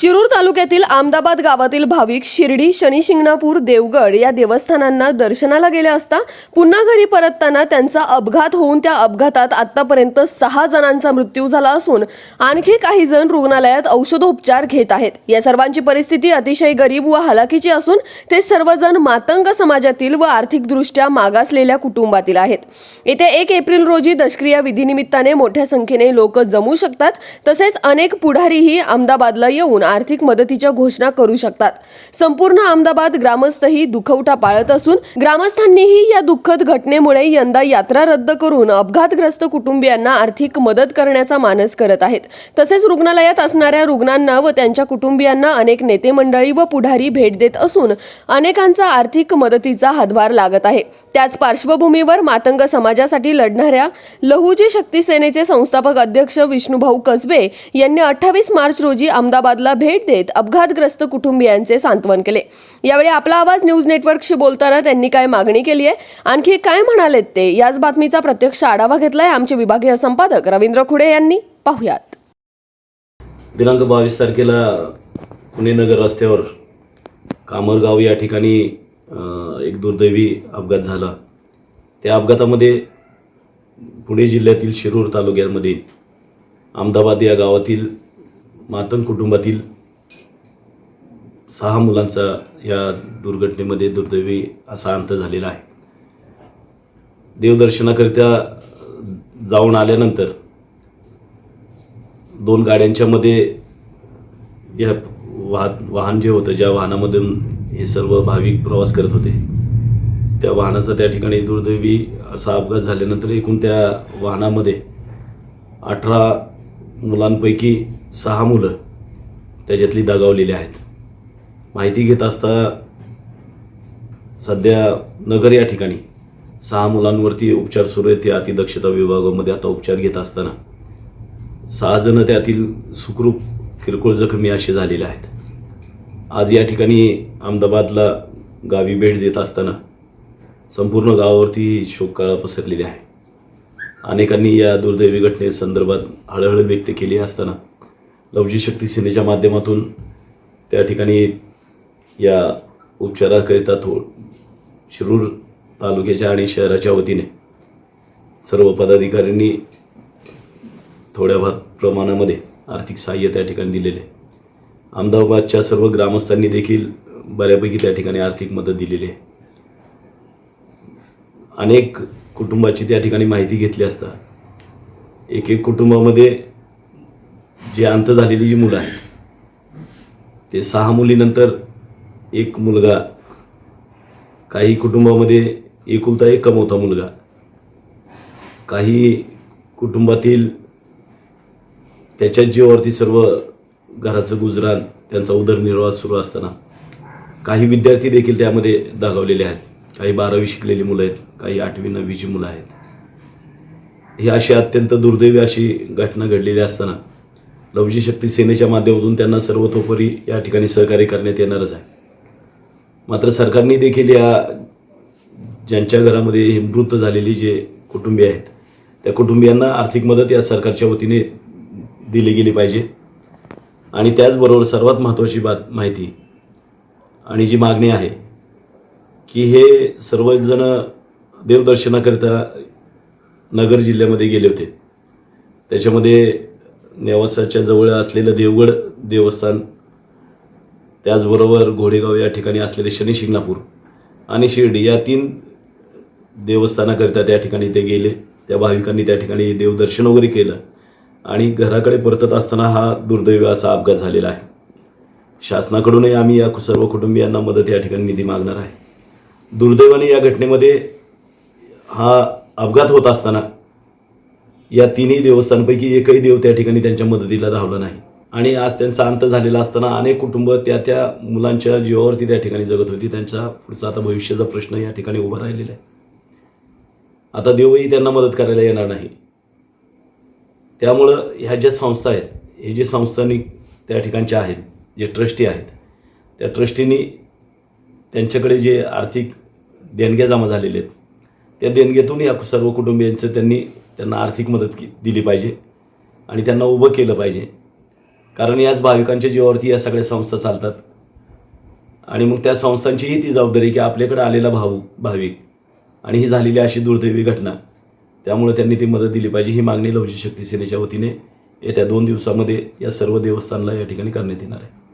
शिरूर तालुक्यातील आमदाबाद गावातील भाविक शिर्डी शनिशिंगणापूर देवगड या देवस्थानांना दर्शनाला गेले असता पुन्हा घरी परतताना त्यांचा अपघात होऊन त्या अपघातात आतापर्यंत सहा जणांचा मृत्यू झाला असून आणखी काही जण रुग्णालयात औषधोपचार घेत आहेत. या सर्वांची परिस्थिती अतिशय गरीब व हलाखीची असून ते सर्वजण मातंग समाजातील व आर्थिकदृष्ट्या मागासलेल्या कुटुंबातील आहेत. येत्या एक एप्रिल रोजी दशक्रिया विधीनिमित्ताने मोठ्या संख्येने लोक जमू शकतात तसेच अनेक पुढारीही अहमदाबादला येऊन आर्थिक मदतीच्या घोषणा करू शकतात. संपूर्ण अहमदाबाद ग्रामस्थही दुखवटा पाळत असून ग्रामस्थांनीही या दुःखद घटनेमुळे यंदा यात्रा रद्द करून अपघातग्रस्त कुटुंबियांना आर्थिक मदत करण्याचा मानस करत आहेत. तसेच रुग्णालयात असणाऱ्या रुग्णांना व त्यांच्या कुटुंबियांना अनेक नेते मंडळी व पुढारी भेट देत असून अनेकांचा आर्थिक मदतीचा हातभार लागत आहे. त्याच पार्श्वभूमीवर मातंग समाजासाठी लढणाऱ्या लहुजी शक्ती सेनेचे संस्थापक अध्यक्ष विष्णुभाऊ कसबे यांनी अठ्ठावीस मार्च रोजी अहमदाबादला भेट देत अपघातग्रस्त कुटुंबियांचे सांत्वन केले. यावेळी आपला आवाज न्यूज नेटवर्कशी बोलताना त्यांनी काय मागणी केली आहे? आणखी काय म्हणालेत ते? याच बातमीचा प्रत्यक्ष आढावा घेतलाय आमचे विभागीय संपादक रवींद्र खुडे यांनी. पाहुयात. दिनांक बावीस तारखेला पुणे नगर रस्त्यावर कामरगाव या ठिकाणी एक दुर्दैवी अपघात झाला. त्या अपघातामध्ये पुणे जिल्ह्यातील शिरूर तालुक्यामध्ये अहमदाबाद या गावातील मातंग कुटुंबातील सहा मुलांचा या दुर्घटनेमध्ये दुर्दैवी असा अंत झालेला आहे. देवदर्शनाकरिता जाऊन आल्यानंतर दोन गाड्यांच्यामध्ये या वाह वाहन जे होतं ज्या वाहनामधून हे सर्व भाविक प्रवास करत होते त्या वाहनाचा त्या ठिकाणी दुर्दैवी असा अपघात झाल्यानंतर एकूण त्या वाहनामध्ये अठरा मुलांपैकी सहा मुलं त्याच्यातली दगावलेली आहेत. माहिती घेत असता सध्या नगर या ठिकाणी सहा मुलांवरती उपचार सुरू आहेत. ते अतिदक्षता विभागामध्ये आता उपचार घेत असताना सहा जणं त्यातील सुखरूप किरकोळ जखमी असे झालेले आहेत. आज या ठिकाणी अहमदाबादला गावी भेट देत असताना संपूर्ण गावावरती शोककाळा पसरलेली आहे. अनेकांनी या दुर्दैवी घटनेसंदर्भात हळहळ व्यक्त केली असताना लवजी शक्ती सेनेच्या माध्यमातून त्या ठिकाणी या उपचाराकरिता थो शिरूर तालुक्याच्या आणि शहराच्या वतीने सर्व पदाधिकाऱ्यांनी थोड्या भा प्रमाणामध्ये आर्थिक सहाय्य त्या ठिकाणी दिलेले आहे. अहमदाबादच्या सर्व ग्रामस्थांनी देखील बऱ्यापैकी त्या ठिकाणी आर्थिक मदत दिलेली आहे अनेक कुटुंबाची त्या ठिकाणी माहिती घेतली असता एक एक कुटुंबामध्ये जे अंत झालेली जी मुलं आहेत ते सहा मुलीनंतर एक मुलगा काही कुटुंबामध्ये एकुलता एक कमवता मुलगा काही कुटुंबातील त्याच्याच जीवावरती सर्व घराचं गुजराण त्यांचा उदरनिर्वाह सुरू असताना काही विद्यार्थी देखील त्यामध्ये दागावलेले आहेत. काही बारावी शिकलेली मुलं आहेत काही आठवी नववीची मुलं आहेत. ही अशी अत्यंत दुर्दैवी अशी घटना घडलेली असताना लवजी शक्ती सेनेच्या माध्यमातून त्यांना सर्वतोपरी या ठिकाणी सहकार्य करण्यात येणारच आहे. मात्र सरकारने देखील या ज्यांच्या घरामध्ये हे मृत झालेली जे कुटुंबीय आहेत त्या कुटुंबियांना आर्थिक मदत या सरकारच्या वतीने दिली गेली पाहिजे. आणि त्याचबरोबर सर्वात महत्त्वाची बात माहिती आणि जी मागणी आहे की हे सर्वजण देवदर्शनाकरिता नगर जिल्ह्यामध्ये गेले होते. त्याच्यामध्ये नेवासाच्या जवळ असलेलं देवगड देवस्थान त्याचबरोबर घोडेगाव या ठिकाणी असलेले शनी शिंगणापूर आणि शिर्डी या तीन देवस्थानाकरिता त्या ठिकाणी ते गेले. त्या भाविकांनी त्या ठिकाणी देवदर्शन वगैरे केलं आणि घराकडे परतत असताना हा दुर्दैवी असा अपघात झालेला आहे. शासनाकडूनही आम्ही या सर्व कुटुंबियांना मदत या ठिकाणी निधी मागणार आहे. दुर्दैवाने या घटनेमध्ये हा अपघात होत असताना या तिन्ही देवस्थानपैकी एकही देव त्या ठिकाणी त्यांच्या मदतीला धावला नाही. आणि आज त्यांचा अंत झालेला असताना अनेक कुटुंब त्या त्या मुलांच्या जीवावरती त्या ठिकाणी जगत होती. त्यांचा पुढचा आता भविष्याचा प्रश्न या ठिकाणी उभा राहिलेला आहे. आता देवही त्यांना मदत करायला येणार नाही. त्यामुळं ह्या ज्या संस्था आहेत हे जे संस्थानिक त्या ठिकाणच्या आहेत जे ट्रस्टी आहेत त्या ट्रस्टीनी त्यांच्याकडे जे आर्थिक देणग्या जमा झालेल्या आहेत त्या देणग्यातून या सर्व कुटुंबियांचं त्यांनी त्यांना आर्थिक मदत की दिली पाहिजे आणि त्यांना उभं केलं पाहिजे. कारण याच भाविकांच्या जीवावरती या सगळ्या संस्था चालतात. आणि मग त्या संस्थांचीही ती जबाबदारी की आपल्याकडे आलेला भाऊ भाविक आणि ही झालेली अशी दुर्दैवी घटना त्यामुळे त्यांनी ती मदत दिली पाहिजे ही मागणी लवची शक्ती सेनेच्या वतीने येत्या दोन दिवसामध्ये या सर्व देवस्थानला या ठिकाणी करण्यात येणार आहे.